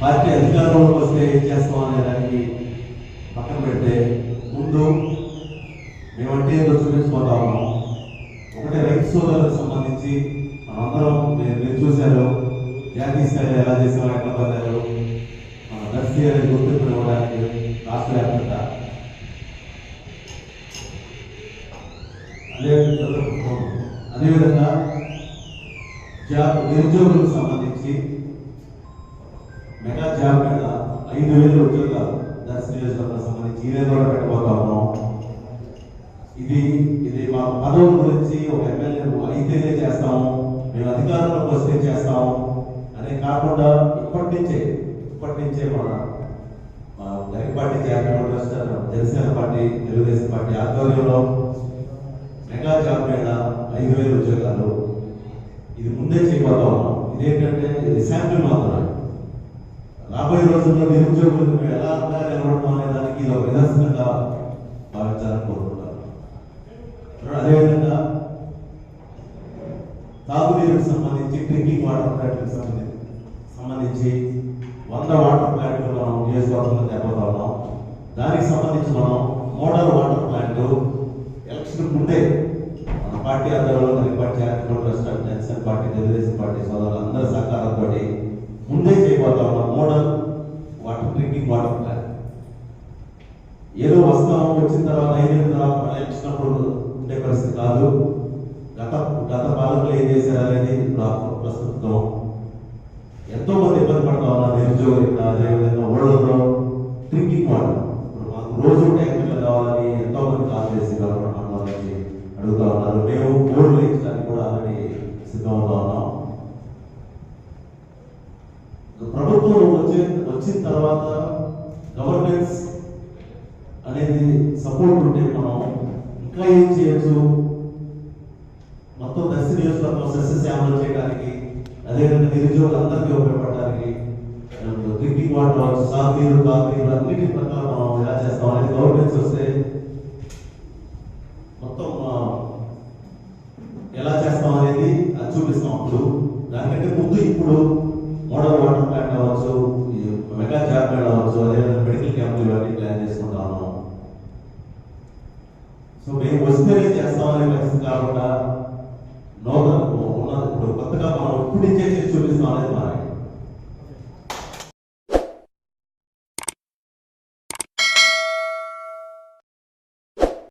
Party అధికారంలోకి వస్తే ఏం చేస్తాం అనే దానికి పక్కన పెడితే ముందు మేమంటే ఏదో చూపించుకుంటా ఉన్నాం. ఒకటే రైతు సోదరులకు సంబంధించి మనందరం నేను చూశారు. జాతీయ స్థాయిలో ఎలా చేసాం ఎక్కడ పొందారు దర్శీ అనేది గుర్తింపు ఇవ్వడానికి రాష్ట్ర వ్యాప్త అదే అదేవిధంగా నిరుద్యోగులకు సంబంధించి మెగా జాబ్ మీద ఐదు వేలు ఉద్యోగ దర్శి నియోజకవర్గం సంబంధించి ఈ కూడా పెట్టబోతా ఉన్నాం. ఇది ఇది మా పదవుల గురించి ఒక ఎమ్మెల్యే అయితేనే చేస్తాము మేము అధికారంలోకి వస్తే చేస్తాము అనే కాకుండా ఇప్పటి నుంచే ఇప్పటి నుంచే మన మా పార్టీ జాతీయ trust Janasena party Telugu Desam party ఆధ్వర్యంలో మెగా జాబ్ మీద ఐదు వేల ఉద్యోగాలు. ఇది ముందే చేయబోతా ఉన్నాం. ఇదేంటంటే ఇది శాంపిల్ మాత్రమే. రాబోయే రోజుల్లో నిరుద్యోగులకు ఎలా అండగా నిలబడతాం అనే దానికి ఇది ఒక నిదర్శనంగా భావించాలని కోరుకుంటాను అదేవిధంగా తాగునీరుకు సంబంధించి డ్రింకింగ్ వాటర్ ప్లాంట్లకు సంబంధించి సంబంధించి వంద వాటర్ ప్లాంట్లు మనం నియోజకవర్గంలో తేపోతా ఉన్నాం. దానికి సంబంధించి మనం మోడల్ వాటర్ ప్లాంట్ ఎలక్షన్ ముందే మన పార్టీ ఆధ్వర్యంలో party charitable party Telugu Desam party సోదరులు అందరి సహకారంతో ఏదో వస్తాం వచ్చిన తర్వాత ఐదేళ్ళ తర్వాత మళ్ళీ ఇచ్చినప్పుడు ఉండే పరిస్థితి కాదు. గత గత పాలకులు ఏం చేశారు అనేది ప్రస్తుతం. ఎంతో మంది ఇబ్బంది పడతా ఉన్నారు నిరుద్యోగులు అదేవిధంగా ఓడలతో డ్రింకింగ్ వాటర్ ఇప్పుడు మాకు రోజు ట్యాంకర్లు కావాలని ఎంతో మంది కాల్ చేసి గవర్నమెంట్ అడుగుతా ఉన్నారు. మేము బోర్డులు ఇచ్చడానికి కూడా ఆల్రెడీ సిద్ధంగా ఉన్నాం. ప్రభుత్వం వచ్చే వచ్చిన తర్వాత గవర్నెన్స్ అనేది సపోర్ట్ ఉంటే మనం ఇంకా ఏం చేయొచ్చు? మొత్తం దశ నియోజకవర్గం సస్యశ్యామలు చేయడానికి అదేవిధంగా నిరుద్యోగులందరికీ ఉపయోగపడడానికి డ్రింకింగ్ వాటర్ సాగునీరు తాగునీరు అన్నిటి ప్రకారం మనం ఎలా చేస్తాం. అనేది గవర్నెన్స్ వస్తే మొత్తం ఎలా చేస్తాం అనేది అది చూపిస్తాం అప్పుడు దానికంటే ముందు ఇప్పుడు మోడల్ వాటర్ ప్లాంట్ అవ్వచ్చు ఈ మెగా జాబ్ మేళ అవ్వచ్చు అదేవిధంగా మెడికల్ క్యాంపులు ఇవన్నీ ప్లాన్ చేసుకుంటా ఉన్నాం సో మేము వస్తేనే చేస్తామనే పరిస్థితి కాకుండా నూతన ఉన్నది ఇప్పుడు కొత్తగా మనం ఇప్పుడు ఇచ్చే చేసి చూపిస్తాం అనేది మన